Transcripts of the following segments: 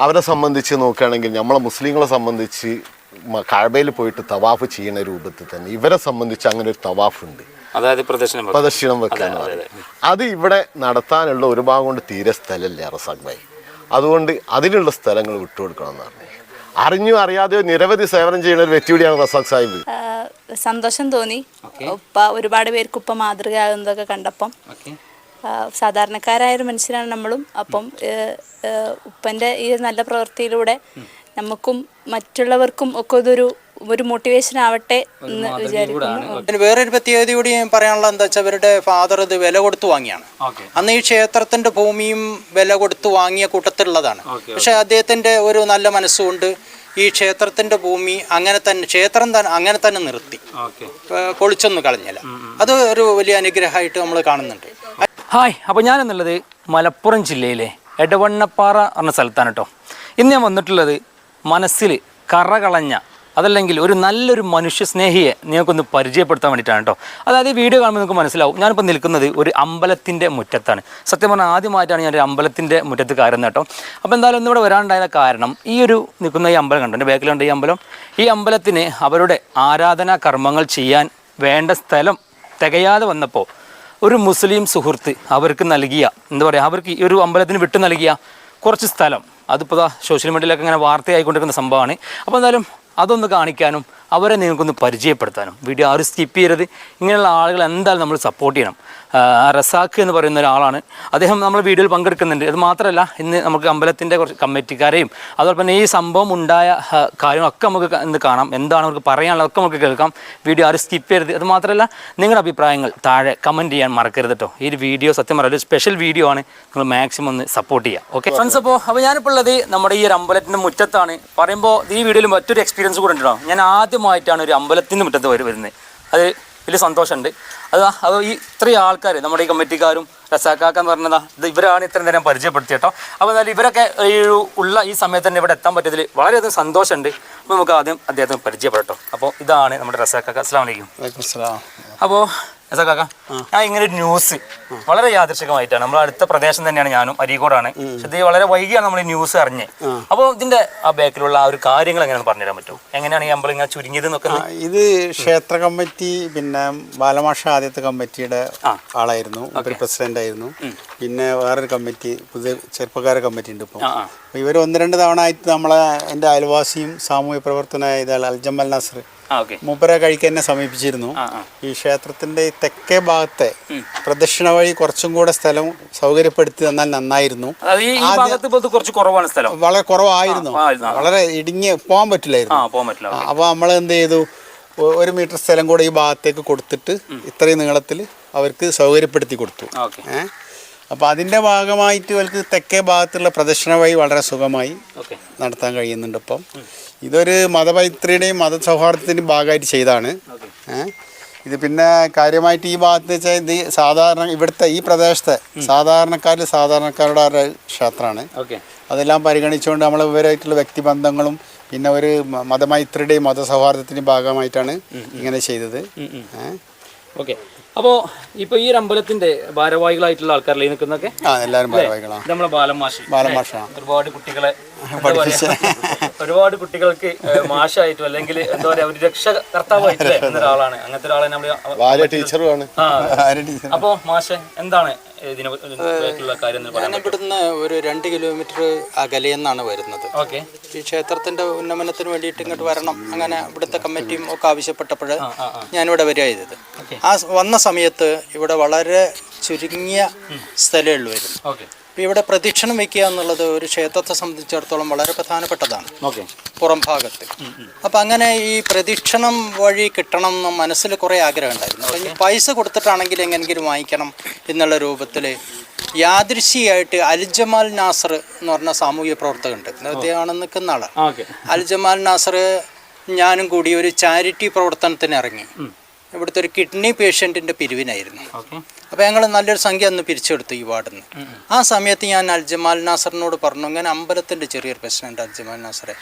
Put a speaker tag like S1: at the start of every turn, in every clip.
S1: അവരെ സംബന്ധിച്ച് നോക്കുകയാണെങ്കിൽ നമ്മളെ മുസ്ലിങ്ങളെ സംബന്ധിച്ച് മ- പോയിട്ട് തവാഫ് ചെയ്യുന്ന രൂപത്തിൽ തന്നെ ഇവരെ സംബന്ധിച്ച് അങ്ങനെ ഒരു തവാഫ് ഉണ്ട്
S2: അതായത് പ്രദക്ഷിണം.
S1: പ്രദക്ഷിണം വെക്കാൻ അത് ഇവിടെ നടത്താനുള്ള ഒരു ഭാഗം കൊണ്ട് തീരെ സ്ഥലമില്ല റസാഖ് ഭായി. അതുകൊണ്ട് അതിനുള്ള സ്ഥലങ്ങൾ വിട്ടുകൊടുക്കണം എന്ന് പറഞ്ഞു അറിഞ്ഞോ അറിയാതെയോ നിരവധി സേവനം ചെയ്യുന്ന ഒരു വ്യക്തി കൂടിയാണ് റസാഖ് സാഹിബ്.
S3: സന്തോഷം തോന്നി. ഉപ്പ ഒരുപാട് പേർക്ക് ഉപ്പ മാതൃകയാകുന്നതൊക്കെ കണ്ടപ്പം. സാധാരണക്കാരായ ഒരു മനുഷ്യരാണ് നമ്മളും. അപ്പം ഉപ്പന്റെ ഈ നല്ല പ്രവൃത്തിയിലൂടെ നമുക്കും മറ്റുള്ളവർക്കും ഒക്കെ ഇതൊരു ഒരു മോട്ടിവേഷൻ ആവട്ടെ എന്ന് വിചാരിക്കുന്നു.
S4: വേറൊരു പ്രത്യേകത കൂടി പറയാനുള്ളത് എന്താ വെച്ചാൽ അവരുടെ ഫാദർ ഇത് വില കൊടുത്തു വാങ്ങിയാണ്. അന്ന് ഈ ക്ഷേത്രത്തിന്റെ ഭൂമിയും വില കൊടുത്തു വാങ്ങിയ കൂട്ടത്തിലുള്ളതാണ്. പക്ഷെ അദ്ദേഹത്തിന്റെ ഒരു നല്ല മനസ്സുകൊണ്ട് ഈ ക്ഷേത്രത്തിന്റെ ഭൂമി അങ്ങനെ തന്നെ ക്ഷേത്രം തന്നെ അങ്ങനെ തന്നെ നിർത്തി. പൊളിച്ചൊന്നും കളഞ്ഞില്ല. അത് ഒരു വലിയ അനുഗ്രഹമായിട്ട് നമ്മൾ കാണുന്നുണ്ട്.
S2: ഹായ് അപ്പോൾ ഞാനെന്നുള്ളത് മലപ്പുറം ജില്ലയിലെ എടവണ്ണപ്പാറ എന്ന സ്ഥലത്താണ് കേട്ടോ. ഇന്ന് ഞാൻ വന്നിട്ടുള്ളത് മനസ്സിൽ കറകളഞ്ഞ അതല്ലെങ്കിൽ ഒരു നല്ലൊരു മനുഷ്യ സ്നേഹിയെ നിങ്ങൾക്കൊന്ന് പരിചയപ്പെടുത്താൻ വേണ്ടിയിട്ടാണ് കേട്ടോ. അതായത് ഈ വീഡിയോ കാണുമ്പോൾ നിങ്ങൾക്ക് മനസ്സിലാവും ഞാനിപ്പോൾ നിൽക്കുന്നത് ഒരു അമ്പലത്തിന്റെ മുറ്റത്താണ്. സത്യം പറഞ്ഞാൽ ആദ്യമായിട്ടാണ് ഞാൻ ഒരു അമ്പലത്തിന്റെ മുറ്റത്ത് കയറുന്നത് കേട്ടോ. അപ്പോൾ എന്തായാലും ഒന്നിവിടെ വരാനുണ്ടായ കാരണം ഈ ഒരു നിൽക്കുന്ന ഈ അമ്പലം കണ്ടോ? എന്റെ ബാക്കിലുണ്ട് ഈ അമ്പലം. ഈ അമ്പലത്തിന് അവരുടെ ആരാധനാ കർമ്മങ്ങൾ ചെയ്യാൻ വേണ്ട സ്ഥലം തികയാതെ വന്നപ്പോൾ ഒരു മുസ്ലിം സുഹൃത്ത് അവർക്ക് നൽകിയ എന്താ പറയുക അവർക്ക് ഈ ഒരു അമ്പലത്തിന് വിട്ടു നൽകിയ കുറച്ച് സ്ഥലം. അതിപ്പോൾ സോഷ്യൽ മീഡിയയിലൊക്കെ ഇങ്ങനെ വാർത്തയായിക്കൊണ്ടിരിക്കുന്ന സംഭവമാണ്. അപ്പോൾ എന്തായാലും അതൊന്ന് കാണിക്കാനും അവരെ നിങ്ങൾക്കൊന്ന് പരിചയപ്പെടുത്താനും. വീഡിയോ ആരും സ്കിപ്പ് ചെയ്യരുത്. ഇങ്ങനെയുള്ള ആളുകൾ എന്തായാലും നമ്മൾ സപ്പോർട്ട് ചെയ്യണം. റസാഖ് എന്ന് പറയുന്ന ഒരാളാണ്. അദ്ദേഹം നമ്മൾ വീഡിയോയിൽ പങ്കെടുക്കുന്നുണ്ട്. അത് മാത്രമല്ല ഇന്ന് നമുക്ക് അമ്പലത്തിന്റെ കുറച്ച് കമ്മിറ്റിക്കാരെയും അതുപോലെ തന്നെ ഈ സംഭവം ഉണ്ടായ കാര്യങ്ങളൊക്കെ നമുക്ക് ഇന്ന് കാണാം. എന്താണ് അവർക്ക് പറയാനുള്ളത് ഒക്കെ നമുക്ക് കേൾക്കാം. വീഡിയോ ആരും സ്കിപ്പ് ചെയ്യരുത്. അത് മാത്രമല്ല നിങ്ങളുടെ അഭിപ്രായങ്ങൾ താഴെ കമന്റ് ചെയ്യാൻ മറക്കരുത് കേട്ടോ ഈ വീഡിയോ സത്യം പറയാം ഒരു സ്പെഷ്യൽ വീഡിയോ ആണ്. നിങ്ങൾ മാക്സിമം ഒന്ന് സപ്പോർട്ട് ചെയ്യുക. ഓക്കെ ഫ്രണ്ട്സ് അപ്പോൾ അപ്പോൾ ഞാനിപ്പോൾ ഉള്ളത് നമ്മുടെ ഈ ഒരു അമ്പലത്തിന്റെ മുറ്റത്താണ്. പറയുമ്പോൾ ഈ വീഡിയോയിൽ മറ്റൊരു എക്സ്പീരിയൻസ് കൂടെ ഉണ്ടോ ഞാൻ ആദ്യമായിട്ടാണ് ഒരു അമ്പലത്തിന്റെ മുറ്റത്ത് വരെ വരുന്നത്. അത് വലിയ സന്തോഷമുണ്ട്. അത് അത് ഈ ഇത്രയും ആൾക്കാർ നമ്മുടെ ഈ കമ്മിറ്റിക്കാരും റസാക്കാക്ക എന്ന് പറഞ്ഞതാ ഇത് ഇവരാണ് ഇത്രയും നേരം പരിചയപ്പെടുത്തി കേട്ടോ. അപ്പോൾ എന്നാലും ഇവരൊക്കെ ഈ ഉള്ള ഈ സമയത്ത് തന്നെ ഇവിടെ എത്താൻ പറ്റിയതിൽ വളരെയധികം സന്തോഷമുണ്ട്. അപ്പോൾ നമുക്ക് ആദ്യം അദ്ദേഹത്തിന് പരിചയപ്പെടട്ടോ അപ്പോൾ ഇതാണ് നമ്മുടെ റസാക്കാക്ക. അസ്സാം വലൈക്കും അപ്പോൾ റസാക്കാക്ക ഞാൻ ഇങ്ങനെ ഒരു ന്യൂസ് വളരെ യാദൃശികമായിട്ടാണ്. നമ്മൾ അടുത്ത പ്രദേശം തന്നെയാണ് ഞാനും അരീക്കോടാണ്. പക്ഷെ ഇത് വളരെ വൈകിയാണ് നമ്മൾ ഈ ന്യൂസ് അറിഞ്ഞ്. അപ്പോൾ ഇതിന്റെ ആ ബാക്കിലുള്ള ആ ഒരു കാര്യങ്ങൾ എങ്ങനെയാണ് പറഞ്ഞുതരാൻ പറ്റും എങ്ങനെയാണ് ഈ അമ്പലം ഇങ്ങനെ ചുരുങ്ങിയത് നോക്കുന്നത്
S5: ഇത് ക്ഷേത്ര കമ്മിറ്റി പിന്നെ ബാലമാഷ ആദ്യത്തെ കമ്മിറ്റിയുടെ ആളായിരുന്നു ഒരു പ്രസിഡന്റ് ആയിരുന്നു. പിന്നെ വേറൊരു കമ്മിറ്റി പുതിയ ചെറുപ്പക്കാര കമ്മിറ്റി ഉണ്ട് ഇപ്പോൾ അപ്പോൾ ഇവർ ഒന്ന് രണ്ട് തവണ ആയിട്ട് നമ്മളെ എന്റെ അയൽവാസിയും സാമൂഹ്യ പ്രവർത്തനമായ ഇതാൾ അൽജമൽ നസർ മൂപ്പരെ കഴിക്കാൻ എന്നെ സമീപിച്ചിരുന്നു. ഈ ക്ഷേത്രത്തിന്റെ ഈ തെക്കേ ഭാഗത്തെ പ്രദക്ഷിണ വഴി കുറച്ചും കൂടെ സ്ഥലം സൗകര്യപ്പെടുത്തി തന്നാൽ നന്നായിരുന്നു. വളരെ കുറവായിരുന്നു. വളരെ ഇടുങ്ങി പോകാൻ പറ്റില്ലായിരുന്നു. അപ്പൊ നമ്മൾ എന്ത് ചെയ്തു? ഒരു മീറ്റർ സ്ഥലം കൂടെ ഈ ഭാഗത്തേക്ക് കൊടുത്തിട്ട് ഇത്രയും നീളത്തിൽ അവർക്ക് സൗകര്യപ്പെടുത്തി കൊടുത്തു.
S2: ഓക്കെ.
S5: ഏ? അപ്പോൾ അതിന്റെ ഭാഗമായിട്ട് ഇവർക്ക് തെക്കേ ഭാഗത്തുള്ള പ്രദക്ഷിണ വഴി വളരെ സുഖമായി നടത്താൻ കഴിയുന്നുണ്ട് ഇപ്പം. ഇതൊരു മതമൈത്രിയുടെയും മതസൗഹാർദ്ദത്തിന്റെയും ഭാഗമായിട്ട് ചെയ്താണ്. ഇത് പിന്നെ കാര്യമായിട്ട് ഈ ഭാഗത്ത് വെച്ചാൽ ഇത് സാധാരണ ഇവിടുത്തെ ഈ പ്രദേശത്തെ സാധാരണക്കാരിൽ സാധാരണക്കാരുടെ ഒരു ക്ഷേത്രമാണ്. അതെല്ലാം പരിഗണിച്ചുകൊണ്ട് നമ്മൾ ഇവരായിട്ടുള്ള വ്യക്തിബന്ധങ്ങളും പിന്നെ ഒരു മതമൈത്രിയുടെയും മതസൗഹാർദ്ദത്തിന്റെയും ഭാഗമായിട്ടാണ് ഇങ്ങനെ ചെയ്തത്. ഏഹ്
S2: ഓക്കെ. അപ്പോൾ ഇപ്പോൾ ഈ ഒരു അമ്പലത്തിന്റെ ഭാരവാഹികളായിട്ടുള്ള ആൾക്കാരല്ലേ ഈ നിൽക്കുന്നൊക്കെ
S5: എല്ലാവരും ഭാരവാഹികളാണ്.
S2: നമ്മളെ ബാലമാഷ് ഒരുപാട് കുട്ടികളെ ഒരുപാട് കുട്ടികൾക്ക് മാഷായിട്ടും അല്ലെങ്കിൽ എന്താ പറയാ ഒരു രക്ഷകർത്താവായിട്ടല്ലേ ഒരാളാണ് അങ്ങനത്തെ ഒരാളെ നമ്മൾ
S1: അപ്പൊ ടീച്ചറുമാണ്
S2: മാഷെ എന്താണ്
S4: ഞാൻ ഇവിടുന്ന് ഒരു രണ്ട് കിലോമീറ്റർ അകലെ നിന്നാണ് വരുന്നത്.
S2: ഓക്കെ.
S4: ഈ ക്ഷേത്രത്തിന്റെ ഉന്നമനത്തിന് വേണ്ടിയിട്ട് ഇങ്ങോട്ട് വരണം അങ്ങനെ ഇവിടുത്തെ കമ്മിറ്റിയും ഒക്കെ ആവശ്യപ്പെട്ടപ്പോൾ ഞാനിവിടെ വരിക ചെയ്തത് ആ വന്ന സമയത്ത് ഇവിടെ വളരെ ചുരുങ്ങിയ സ്ഥലമേ അപ്പോൾ ഇവിടെ പ്രദക്ഷിണം വയ്ക്കുക എന്നുള്ളത് ഒരു ക്ഷേത്രത്തെ സംബന്ധിച്ചിടത്തോളം വളരെ പ്രധാനപ്പെട്ടതാണ്.
S2: ഓക്കെ.
S4: പുറം ഭാഗത്ത്. അപ്പം അങ്ങനെ ഈ പ്രദക്ഷിണം വഴി കിട്ടണം എന്ന് മനസ്സിൽ കുറേ ആഗ്രഹം ഉണ്ടായിരുന്നു അപ്പം ഈ പൈസ കൊടുത്തിട്ടാണെങ്കിൽ എങ്ങനെങ്കിലും വാങ്ങിക്കണം എന്നുള്ള രൂപത്തിൽ യാദൃശിയായിട്ട് അൽജമാൽ നാസർ എന്ന് പറഞ്ഞ സാമൂഹ്യ പ്രവർത്തകനുണ്ട്. അദ്ദേഹമാണ് നിൽക്കുന്ന ആളാണ് അൽജമാൽ നാസർ ഞാനും കൂടി ഒരു ചാരിറ്റി പ്രവർത്തനത്തിന് ഇറങ്ങി. ഇവിടുത്തെ ഒരു കിഡ്നി പേഷ്യന്റിന്റെ പിരിവിനായിരുന്നു. അപ്പോൾ ഞങ്ങൾ നല്ലൊരു സംഖ്യ അന്ന് പിരിച്ചെടുത്തു ഈ വാർഡിൽ നിന്ന് ആ സമയത്ത് ഞാൻ അൽജമാൽ നാസറിനോട് പറഞ്ഞു ഇങ്ങനെ അമ്പലത്തിന്റെ ചെറിയൊരു പ്രശ്നമുണ്ട് അൽജമാൽ നാസറെ.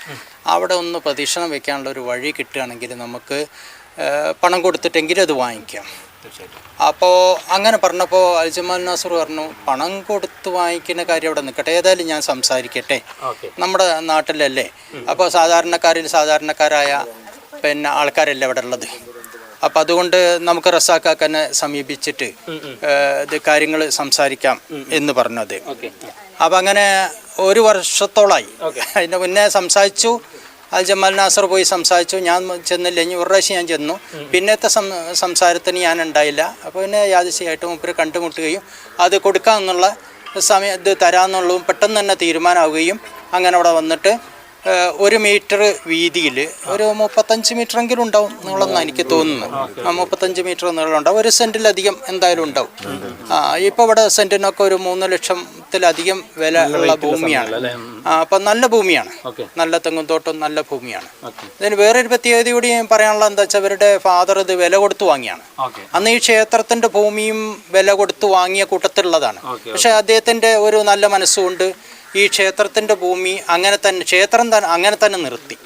S4: അവിടെ ഒന്ന് പ്രദക്ഷിണം വെക്കാനുള്ള ഒരു വഴി കിട്ടുകയാണെങ്കിൽ നമുക്ക് പണം കൊടുത്തിട്ടെങ്കിലും അത് വാങ്ങിക്കാം. അപ്പോൾ അങ്ങനെ പറഞ്ഞപ്പോൾ അൽജമാൽ നാസർ പറഞ്ഞു പണം കൊടുത്ത് വാങ്ങിക്കുന്ന കാര്യം അവിടെ നിൽക്കട്ടെ. ഏതായാലും ഞാൻ സംസാരിക്കട്ടെ. നമ്മുടെ നാട്ടിലല്ലേ? അപ്പോൾ സാധാരണക്കാരിൽ സാധാരണക്കാരായ പിന്നെ ആൾക്കാരല്ലേ അവിടെ ഉള്ളത്? അപ്പോൾ അതുകൊണ്ട് നമുക്ക് റസാക്കാക്കനെ സമീപിച്ചിട്ട് ഇത് കാര്യങ്ങൾ സംസാരിക്കാം എന്ന് പറഞ്ഞു അദ്ദേഹം
S2: ഓക്കെ
S4: അപ്പം അങ്ങനെ ഒരു വർഷത്തോളായി. അതിന്റെ മുന്നേ സംസാരിച്ചു. അൽ ജമാൽ നാസർ പോയി സംസാരിച്ചു. ഞാൻ ചെന്നില്ല. ഇനി ഒരു പ്രാവശ്യം ഞാൻ ചെന്നു. പിന്നത്തെ സം സംസാരത്തിന് ഞാൻ ഉണ്ടായില്ല. അപ്പോൾ പിന്നെ യാദൃശ്യമായിട്ട് മുപ്പര് കണ്ടുമുട്ടുകയും അത് കൊടുക്കാമെന്നുള്ള സമയം ഇത് തരാമെന്നുള്ളതും പെട്ടെന്ന് തന്നെ തീരുമാനമാവുകയും അങ്ങനെ അവിടെ വന്നിട്ട് ഒരു മീറ്റർ വീതിയിൽ ഒരു മുപ്പത്തഞ്ച് മീറ്ററെങ്കിലും ഉണ്ടാവും നീളമെന്നാണ് എനിക്ക് തോന്നുന്നത്. ആ മുപ്പത്തഞ്ച് മീറ്റർ നീളം ഉണ്ടാവും. ഒരു സെന്റിലധികം എന്തായാലും ഉണ്ടാവും. ആ ഇപ്പോൾ ഇവിടെ സെന്റിനൊക്കെ ഒരു മൂന്ന് ലക്ഷത്തിലധികം വില ഉള്ള ഭൂമിയാണ്. അപ്പം നല്ല ഭൂമിയാണ്. നല്ല തെങ്ങുംതോട്ടം നല്ല ഭൂമിയാണ്. ഇതിന് വേറൊരു പ്രത്യേകത കൂടി പറയാനുള്ള എന്താ വെച്ചാൽ ഇവരുടെ ഫാദർ ഇത് വില കൊടുത്ത് വാങ്ങിയാണ്. അന്ന് ഈ ക്ഷേത്രത്തിന്റെ ഭൂമിയും വില കൊടുത്ത് വാങ്ങിയ കൂട്ടത്തിലുള്ളതാണ്. പക്ഷേ അദ്ദേഹത്തിന്റെ ഒരു നല്ല മനസ്സുകൊണ്ട് ഈ ക്ഷേത്രത്തിന്റെ ഭൂമി അങ്ങനെ തന്നെ ക്ഷേത്രം തന്നെ അങ്ങനെ തന്നെ നിർത്തി.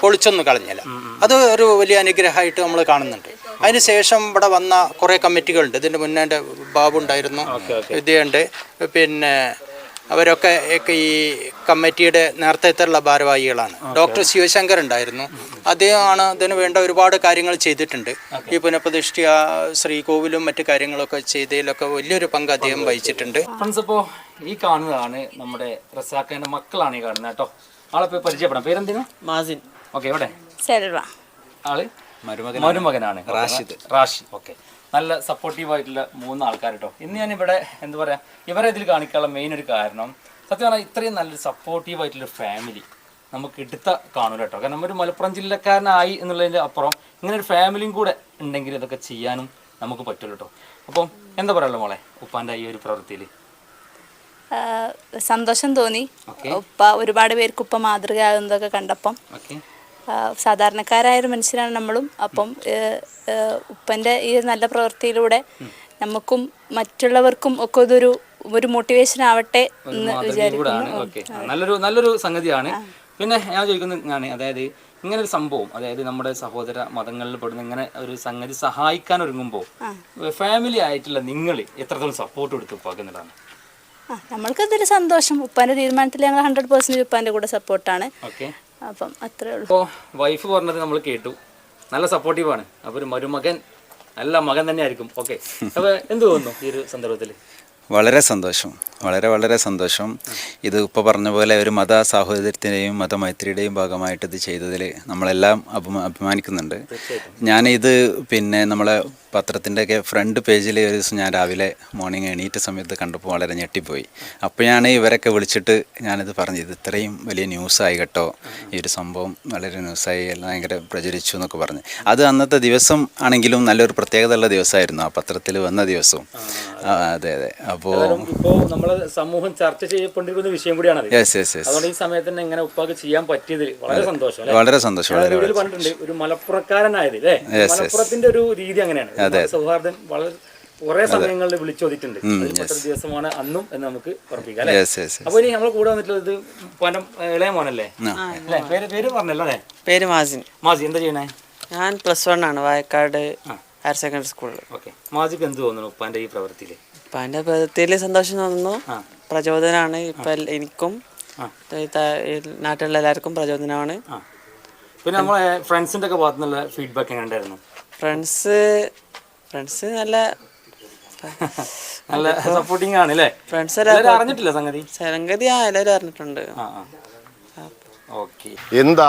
S4: പൊളിച്ചൊന്നും കളഞ്ഞില്ല. അത് ഒരു വലിയ അനുഗ്രഹമായിട്ട് നമ്മൾ കാണുന്നുണ്ട്. അതിനുശേഷം ഇവിടെ വന്ന കുറേ കമ്മിറ്റികളുണ്ട്. ഇതിന്റെ മുന്നേ ബാബുണ്ടായിരുന്നു ബാബു ഉണ്ടായിരുന്നു. വിദ്യയുണ്ട്. പിന്നെ അവരൊക്കെ ഒക്കെ ഈ കമ്മിറ്റിയുടെ നേരത്തെത്തുള്ള ഭാരവാഹികളാണ്. ഡോക്ടർ ശിവശങ്കർ ഉണ്ടായിരുന്നു. അദ്ദേഹമാണ് ഇതിന് വേണ്ട ഒരുപാട് കാര്യങ്ങൾ ചെയ്തിട്ടുണ്ട്. ഈ പുനഃപ്രതിഷ്ഠ ശ്രീകോവിലും മറ്റു കാര്യങ്ങളൊക്കെ ചെയ്തതിലൊക്കെ വലിയൊരു പങ്ക് അദ്ദേഹം വഹിച്ചിട്ടുണ്ട്.
S2: ഫ്രണ്ട്സ് അപ്പോൾ ഈ കാണുന്നതാണ് നമ്മുടെ റസാഖിന്റെ മക്കളാണ് ഈ കാണുന്നത് കേട്ടോ. ആളെ പോയി പരിചയപ്പെടാം. പേരെന്തിനു?
S6: മാസിൻ.
S2: ഓക്കെ എവിടെ?
S3: സെൽവ.
S2: ആൾ? മരുമകനാണ്. റാഷിദ്. റാഷിദ്. ഓക്കെ. നല്ല സപ്പോർട്ടീവ് ആയിട്ടുള്ള മൂന്ന് ആൾക്കാർ കേട്ടോ ഇന്ന് ഞാൻ ഇവിടെ എന്താ പറയുക ഇവരെ ഇതിൽ കാണിക്കാനുള്ള മെയിൻ ഒരു കാരണം സത്യം പറഞ്ഞാൽ ഇത്രയും നല്ലൊരു സപ്പോർട്ടീവ് ആയിട്ടുള്ള ഫാമിലി നമുക്ക് എടുത്ത കാണൂല കേട്ടോ കാരണം ഒരു മലപ്പുറം ജില്ലക്കാരനായി എന്നുള്ളതിന്റെ അപ്പുറം ഇങ്ങനെ ഒരു ഫാമിലിയും കൂടെ ഉണ്ടെങ്കിൽ ഇതൊക്കെ ചെയ്യാനും നമുക്ക് പറ്റുള്ളൂ കേട്ടോ അപ്പം എന്താ പറയുള്ളൂ മോളെ ഉപ്പാന്റെ ഈ ഒരു പ്രവൃത്തിയിൽ
S3: സന്തോഷം തോന്നി. ഉപ്പ ഒരുപാട് പേർക്ക് ഉപ്പ മാതൃകയാകുന്നതൊക്കെ കണ്ടപ്പം. സാധാരണക്കാരായ ഒരു മനുഷ്യരാണ് നമ്മളും. അപ്പം ഉപ്പന്റെ ഈ നല്ല പ്രവൃത്തിയിലൂടെ നമുക്കും മറ്റുള്ളവർക്കും ഒക്കെ ഇതൊരു ഒരു മോട്ടിവേഷൻ ആവട്ടെ എന്ന് വിചാരിക്കുന്നു.
S2: നല്ലൊരു നല്ലൊരു സംഗതിയാണ്. പിന്നെ ഞാൻ ചോദിക്കുന്നത് ഞാൻ അതായത് ഇങ്ങനെ ഒരു സംഭവം അതായത് നമ്മുടെ സഹോദര മതങ്ങളിൽ പെടുന്ന ഇങ്ങനെ ഒരു സംഗതി സഹായിക്കാൻ ഒരുങ്ങുമ്പോൾ ഫാമിലി ആയിട്ടുള്ള നിങ്ങൾ എത്രത്തോളം സപ്പോർട്ട് കൊടുത്ത് പോകുന്നതാണ്
S3: നമ്മൾക്ക് അതൊരു സന്തോഷം. ഉപ്പാന്റെ തീരുമാനത്തിൽ ഞങ്ങൾ ഹൺഡ്രഡ് പെർസെന്റേജ് ഉപ്പാന്റെ കൂടെ സപ്പോർട്ടാണ് അപ്പം അത്രേ ഉള്ളൂ.
S2: അപ്പോൾ വൈഫ് പറഞ്ഞത് നമ്മൾ കേട്ടു. നല്ല സപ്പോർട്ടീവാണ് അപ്പോൾ ഒരു മരുമകൻ നല്ല മകൻ തന്നെ ആയിരിക്കും. ഓക്കെ അപ്പോൾ എന്ത് തോന്നുന്നു ഈ ഒരു സന്ദർഭത്തിൽ
S7: വളരെ സന്തോഷം. വളരെ വളരെ സന്തോഷം. ഇത് ഇപ്പോൾ പറഞ്ഞ പോലെ ഒരു മത സാഹോദര്യത്തിന്റെയും മതമൈത്രിയുടെയും ഭാഗമായിട്ട് ഇത് ചെയ്തതിൽ നമ്മളെല്ലാം അഭിമാ അഭിമാനിക്കുന്നുണ്ട്. ഇത് പിന്നെ നമ്മളെ പത്രത്തിന്റെയൊക്കെ ഫ്രണ്ട് പേജിൽ ഒരു ദിവസം ഞാൻ രാവിലെ മോർണിംഗ് എണീറ്റ സമയത്ത് കണ്ടപ്പോൾ വളരെ ഞെട്ടിപ്പോയി. അപ്പോൾ ഞാൻ ഇവരൊക്കെ വിളിച്ചിട്ട് ഞാനിത് പറഞ്ഞു ഇത് ഇത്രയും വലിയ ന്യൂസായി കേട്ടോ. ഈ ഒരു സംഭവം വളരെ ന്യൂസായി എല്ലാം ഭയങ്കര പ്രചരിച്ചു എന്നൊക്കെ പറഞ്ഞു. അത് അന്നത്തെ ദിവസം ആണെങ്കിലും നല്ലൊരു പ്രത്യേകതയുള്ള ദിവസമായിരുന്നു. ആ പത്രത്തിൽ വന്ന ദിവസവും. അതെ അതെ. അപ്പോൾ
S2: ഇപ്പോൾ നമ്മളെ സമൂഹം ചർച്ച ചെയ്യപ്പെട്ടിരിക്കുന്ന വിഷയം
S7: കൂടിയാണ്
S2: അതുകൊണ്ട് ഈ സമയത്ത് തന്നെ ഇങ്ങനെ ഉപ്പാക്ക് ചെയ്യാൻ പറ്റിയതിൽ വളരെ സന്തോഷം അല്ലേ?
S7: വളരെ സന്തോഷം
S2: പറഞ്ഞിട്ടുണ്ട് ഒരു മലപ്പുറക്കാരനായത് അല്ലേ. മലപ്പുറത്തിന്റെ ഒരു രീതി അങ്ങനെയാണ്. സൗഹാർദ്ദം വളരെ കുറെ സമയങ്ങളിൽ വിളിച്ചോദിട്ടുണ്ട് അതിൽപ്പെട്ട ദിവസമാണ് അന്നും എന്ന് നമുക്ക് ഉറപ്പിക്കാം അല്ലേ? അപ്പൊ ഇനി നമ്മൾ കൂടെ വന്നിട്ടുള്ളത് പനം ഇളയ മോനല്ലേ? അല്ലേ? പേര് പേര് പറഞ്ഞല്ലോ അല്ലേ?
S6: പേര് മാസിൻ
S2: മാസി എന്താ ചെയ്യണേ?
S6: ഞാൻ പ്ലസ് വൺ ആണ് വായക്കാട് ഹയർ സെക്കൻഡറി സ്കൂളിൽ
S2: ഓക്കെ. മാജിക്ക് എന്ത് തോന്നുന്നു ഉപ്പാന്റെ ഈ പ്രവൃത്തിയിൽ?
S6: അപ്പം എന്റെ പ്രവൃത്തിയിൽ സന്തോഷം തോന്നുന്നു.
S2: പ്രചോദനാണ്
S6: പ്രചോദനമാണ് ഇപ്പം എനിക്കും നാട്ടിലുള്ള എല്ലാവർക്കും പ്രചോദനമാണ്.
S2: പിന്നെ നമ്മളെ ഫ്രണ്ട്സിന്റെ ഒക്കെ ഭാഗത്തു നിന്നുള്ള ഫീഡ്ബാക്ക് എങ്ങനെ ഉണ്ടായിരുന്നു?
S6: ഫ്രണ്ട്സ് ഫ്രണ്ട്സ് നല്ല
S2: നല്ല സപ്പോർട്ടിങ് ആണ് അല്ലേ
S6: ഫ്രണ്ട്സ്
S2: എല്ലാവരും അറിഞ്ഞിട്ടില്ല സംഗതി?
S6: സംഗതി ആ എല്ലാവരും അറിഞ്ഞിട്ടുണ്ട്.
S2: ആ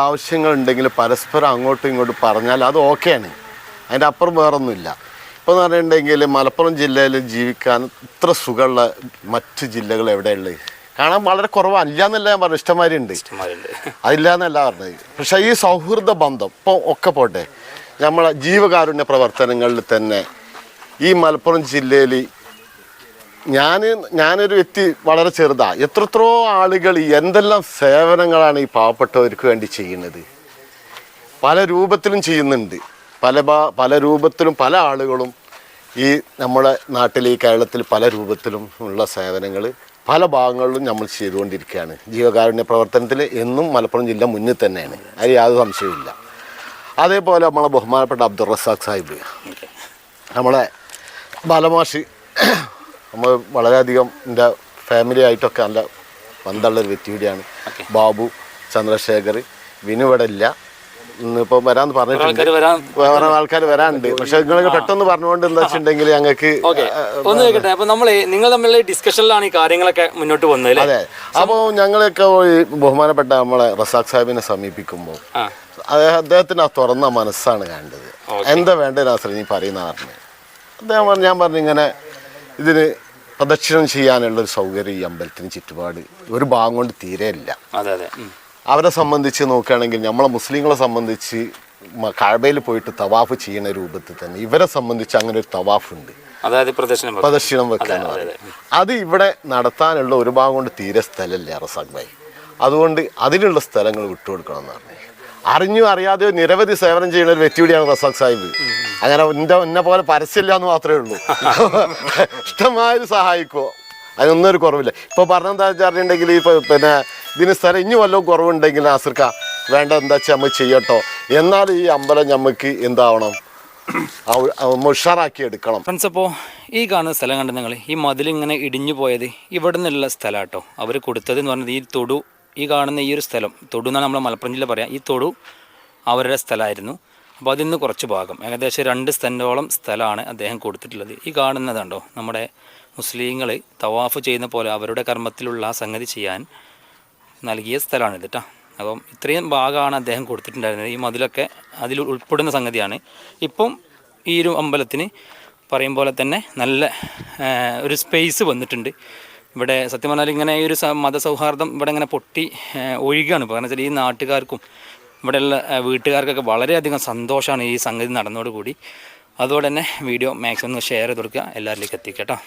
S2: ആവശ്യങ്ങൾ ഓക്കെ.
S1: പരസ്പരം അങ്ങോട്ടും ഇങ്ങോട്ടും പറഞ്ഞാൽ അത് ഓക്കെയാണ് അതിന്റെ അപ്പുറം വേറൊന്നുമില്ല. ഇപ്പോൾ എന്ന് പറഞ്ഞിട്ടുണ്ടെങ്കിൽ മലപ്പുറം ജില്ലയിൽ ജീവിക്കാൻ ഇത്ര സുഖമുള്ള മറ്റ് ജില്ലകൾ എവിടെയുള്ളത് കാണാൻ വളരെ കുറവാണ്. എന്നല്ല ഞാൻ പറഞ്ഞു ഇഷ്ടംമാതിരി ഉണ്ട്. അതില്ല എന്നല്ല പറഞ്ഞത്. പക്ഷേ ഈ സൗഹൃദ ബന്ധം ഇപ്പോൾ ഒക്കെ പോട്ടെ. നമ്മളെ ജീവകാരുണ്യ പ്രവർത്തനങ്ങളിൽ തന്നെ ഈ മലപ്പുറം ജില്ലയിൽ ഞാൻ ഞാനൊരു വ്യക്തി വളരെ ചെറുതാ. എത്രത്രോ ആളുകൾ എന്തെല്ലാം സേവനങ്ങളാണ് ഈ പാവപ്പെട്ടവർക്ക് വേണ്ടി ചെയ്യുന്നത്. പല രൂപത്തിലും ചെയ്യുന്നുണ്ട്. പല ഭാ- പല രൂപത്തിലും പല ആളുകളും ഈ നമ്മുടെ നാട്ടിൽ ഈ കേരളത്തിൽ പല രൂപത്തിലും ഉള്ള സേവനങ്ങൾ പല ഭാഗങ്ങളിലും നമ്മൾ ചെയ്തുകൊണ്ടിരിക്കുകയാണ്. ജീവകാരുണ്യ പ്രവർത്തനത്തിൽ എന്നും മലപ്പുറം ജില്ല മുന്നിൽ തന്നെയാണ്. അതിൽ യാതൊരു സംശയമില്ല അതേപോലെ നമ്മളെ ബഹുമാനപ്പെട്ട അബ്ദുൾ റസാഖ് സാഹിബ്. നമ്മളെ ബാലമാഷി നമ്മൾ വളരെയധികം എന്റെ ഫാമിലി ആയിട്ടൊക്കെ നല്ല ബന്ധമുള്ളൊരു വ്യക്തി കൂടിയാണ് ബാബു ചന്ദ്രശേഖർ. വിനു ഇല്ല വരാന്ന് പറഞ്ഞിട്ടുണ്ട്. വേറെ ആൾക്കാർ വരാനുണ്ട്. പക്ഷെ നിങ്ങൾ പെട്ടെന്ന് പറഞ്ഞുകൊണ്ട് എന്താ വെച്ചിട്ടുണ്ടെങ്കിൽ ഞങ്ങൾക്ക്
S2: ഒന്ന് കേൾക്കട്ടെ അപ്പൊ നമ്മൾ നിങ്ങൾ തമ്മിലുള്ള ഡിസ്കഷനിലാണ് ഈ കാര്യങ്ങളൊക്കെ മുന്നോട്ട് വന്നത്
S1: അതെ. അപ്പോൾ ഞങ്ങളൊക്കെ ബഹുമാനപ്പെട്ട നമ്മളെ റസാഖ് സാഹിബിനെ സമീപിക്കുമ്പോൾ അദ്ദേഹത്തിന് ആ തുറന്ന മനസ്സാണ് കണ്ടത് എന്താ വേണ്ടത് നാസർ നീ പറയുന്ന പറഞ്ഞു അദ്ദേഹം ഞാൻ പറഞ്ഞു ഇങ്ങനെ ഇതിന് പ്രദക്ഷിണം ചെയ്യാനുള്ള ഒരു സൗകര്യം ഈ അമ്പലത്തിന് ചുറ്റുപാട് ഒരു ഭാഗം കൊണ്ട് തീരെ ഇല്ല. അവരെ സംബന്ധിച്ച് നോക്കുകയാണെങ്കിൽ നമ്മളെ മുസ്ലിങ്ങളെ സംബന്ധിച്ച് മ- പോയിട്ട് തവാഫ് ചെയ്യുന്ന രൂപത്തിൽ തന്നെ ഇവരെ സംബന്ധിച്ച് അങ്ങനെ ഒരു തവാഫ് ഉണ്ട്
S2: അതായത് പ്രദക്ഷിണം.
S1: പ്രദക്ഷിണം വെക്കാൻ അത് ഇവിടെ നടത്താനുള്ള ഒരു ഭാഗം കൊണ്ട് തീരെ സ്ഥലമില്ല റസാഖ് ഭായി. അതുകൊണ്ട് അതിനുള്ള സ്ഥലങ്ങൾ വിട്ടുകൊടുക്കണം എന്ന് പറഞ്ഞു അറിഞ്ഞു അറിയാതെയോ നിരവധി സേവനം ചെയ്യുന്ന ഒരു വ്യക്തി കൂടിയാണ് റസാഖ് സാഹിബ് അങ്ങനെ എന്റെ എന്നെ പോലെ പരസ്യമില്ല എന്ന് മാത്രമേ ഉള്ളൂ. ഇഷ്ടമായത് സഹായിക്കുമോ അതിനൊന്നും ഒരു കുറവില്ല. ഇപ്പോൾ പറഞ്ഞെന്താ വെച്ചിട്ടുണ്ടെങ്കിൽ ഇപ്പൊ പിന്നെ ഇതിന് സ്ഥലം ഇനി വല്ലതും കുറവുണ്ടെങ്കിൽ ആസർക്ക വേണ്ട എന്താ വെച്ചാൽ നമ്മൾ ചെയ്യട്ടോ. എന്നാൽ ഈ അമ്പലം നമുക്ക് എന്താവണം? ഉഷാറാക്കി എടുക്കണം.
S2: ഫ്രണ്ട്സ് അപ്പോൾ ഈ കാണുന്ന സ്ഥലം കണ്ട് നിങ്ങൾ ഈ മതിലിങ്ങനെ ഇടിഞ്ഞു പോയത് ഇവിടെ നിന്നുള്ള സ്ഥലം കേട്ടോ അവർ കൊടുത്തത് എന്ന് പറഞ്ഞത് ഈ തൊടു ഈ കാണുന്ന ഈ ഒരു സ്ഥലം തൊടു എന്നാണ് നമ്മൾ മലപ്പുറം ജില്ല പറയാം ഈ തൊടു അവരുടെ സ്ഥലമായിരുന്നു. അപ്പോൾ അതിൽ നിന്ന് കുറച്ച് ഭാഗം ഏകദേശം രണ്ട് സെന്റോളം സ്ഥലമാണ് അദ്ദേഹം കൊടുത്തിട്ടുള്ളത്. ഈ കാണുന്നതുണ്ടോ നമ്മുടെ മുസ്ലിങ്ങൾ തവാഫ് ചെയ്യുന്ന പോലെ അവരുടെ കർമ്മത്തിലുള്ള ആ സംഗതി ചെയ്യാൻ നൽകിയ സ്ഥലമാണിത് കേട്ടോ അപ്പം ഇത്രയും ഭാഗമാണ് അദ്ദേഹം കൊടുത്തിട്ടുണ്ടായിരുന്നത്. ഈ മതിലൊക്കെ അതിൽ ഉൾപ്പെടുന്ന സംഗതിയാണ്. ഇപ്പം ഈ ഒരു അമ്പലത്തിന് പറയും പോലെ തന്നെ നല്ല ഒരു സ്പേസ് വന്നിട്ടുണ്ട്. ഇവിടെ സത്യം പറഞ്ഞാൽ ഇങ്ങനെ ഈ ഒരു മതസൗഹാർദ്ദം ഇവിടെ ഇങ്ങനെ പൊട്ടി ഒഴുകുകയാണ് കാരണം വെച്ചാൽ ഈ നാട്ടുകാർക്കും ഇവിടെയുള്ള വീട്ടുകാർക്കൊക്കെ വളരെയധികം സന്തോഷമാണ് ഈ സംഗതി നടന്നതോടുകൂടി. അതുപോലെ തന്നെ വീഡിയോ മാക്സിമം ഷെയർ ചെയ്ത് കൊടുക്കുക. എല്ലാവരിലേക്ക് എത്തിക്കട്ടോ